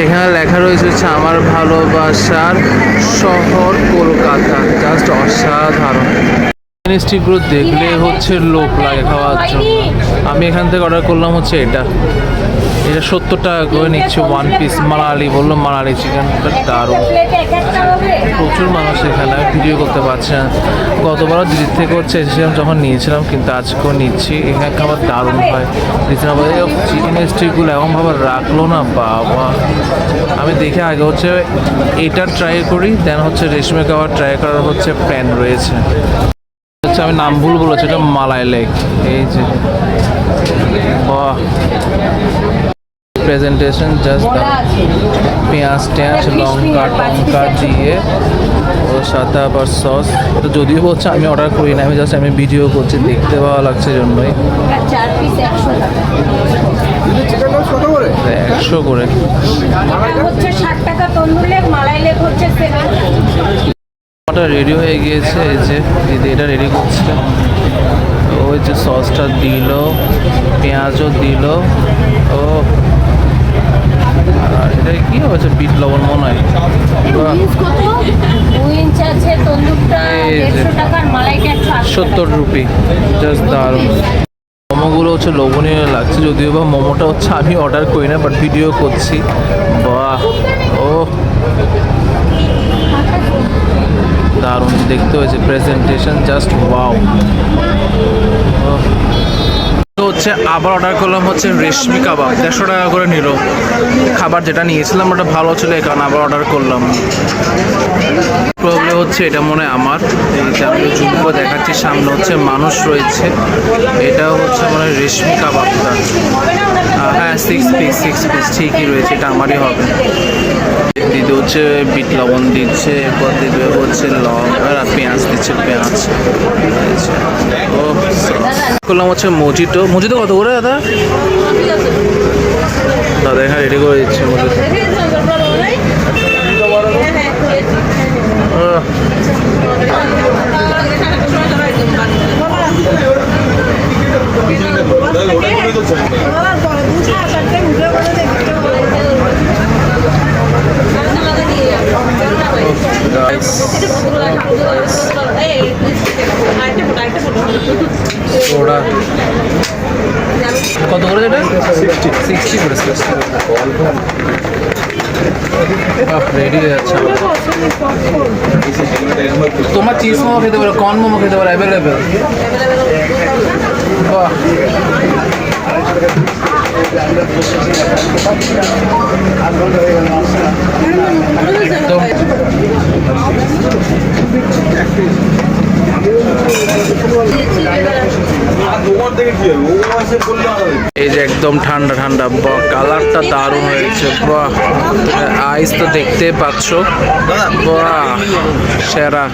এখানে লেখা রয়েছে হচ্ছে, আমার ভালোবাসার শহর কলকাতা। জাস্ট অসাধারণ। মিষ্টিগুলো দেখলে হচ্ছে লোক লাগে খাওয়ার জন্য। আমি এখান থেকে অর্ডার করলাম হচ্ছে এটা। এটা সত্তর টাকা করে নিচ্ছে ওয়ান পিস মালালি বলল মালালি চিকেনটা দারুণ। প্রচুর মানুষ এখানে ভিডিও করতে পারছে না। গতবারও দিদির থেকে হচ্ছে এসেছিলাম যখন নিয়েছিলাম, কিন্তু আজকেও নিচ্ছি। এখানে খাবার দারুণ হয়। রিজনেবল চিকেন স্টিকগুলো এমনভাবে রাখল না, বাবা। আমি দেখে আগে হচ্ছে এটা ট্রাই করি দেন হচ্ছে রেশমি খাবার ট্রাই করার হচ্ছে প্ল্যান রয়েছে। হচ্ছে আমি নাম ভুল বলেছি, এটা মালাই লেক। এই যে, বাহ। প্রেজেন্টেশন জাস্ট পেঁয়াজ টেঁয়াজ লঙ্কা টঙ্কা দিয়ে ওর সাথে আবার সস। তো যদিও হচ্ছে আমি অর্ডার করি না আমি জাস্ট আমি ভিডিও করছি দেখতে ভালো লাগছে জন্যই। একশো করে। ওটা রেডি হয়ে গিয়েছে এই যে দিদি এটা রেডি করছে। ওই যে সসটা দিল পেঁয়াজও দিল। ও এটা কি হয়েছে? বিট লবণ মনে হয়। সত্তর রুপি জাস্ট দারুণ। মোমোগুলো হচ্ছে লোভনীয় লাগছে যদিও বা মোমোটা হচ্ছে আমি অর্ডার করি না বাট ভিডিও করছি। বাহ! ও। দারুণ দেখতে হয়েছে প্রেজেন্টেশন জাস্ট ওয়াও হচ্ছে, আবার অর্ডার করলাম হচ্ছে রেশমি কাবাব। দেড়শো টাকা করে নিল। খাবার যেটা নিয়েছিলাম ওটা ভালো ছিল, এই কারণে আবার অর্ডার করলাম। প্রবলেম হচ্ছে, এটা মনে আমার। আমি জুম দেখাচ্ছি, সামনে হচ্ছে মানুষ রয়েছে। এটা হচ্ছে মানে রেশমি কাবাবটা। হ্যাঁ সিক্স পিস সিক্স পিস ঠিকই রয়েছে, এটা আমারই হবে। দিদি হচ্ছে বিট লবণ দিচ্ছে, এরপর দিদি হচ্ছে লঙ্কা আর পেঁয়াজ দিচ্ছে, পেঁয়াজ। ও করলাম হচ্ছে মজিটো মজিটো কত করে দাদা? দাদা এখানে রেডি করে দিচ্ছে মজিটো আহ, সোডা কত করে যেটা সিক্সটি সিক্সটি করে সিক্সটি রেডি হয়ে যাচ্ছে তোমার চিজ মোমো খেতে পারো কর্ন মোমো খেতে পারো অ্যাভেলেবেল বাহ। একদম। এই যে একদম ঠান্ডা ঠান্ডা বা কালারটা দারুণ হয়েছে বাহ। আইস তো দেখতে পাচ্ছ। বাহ সেরা।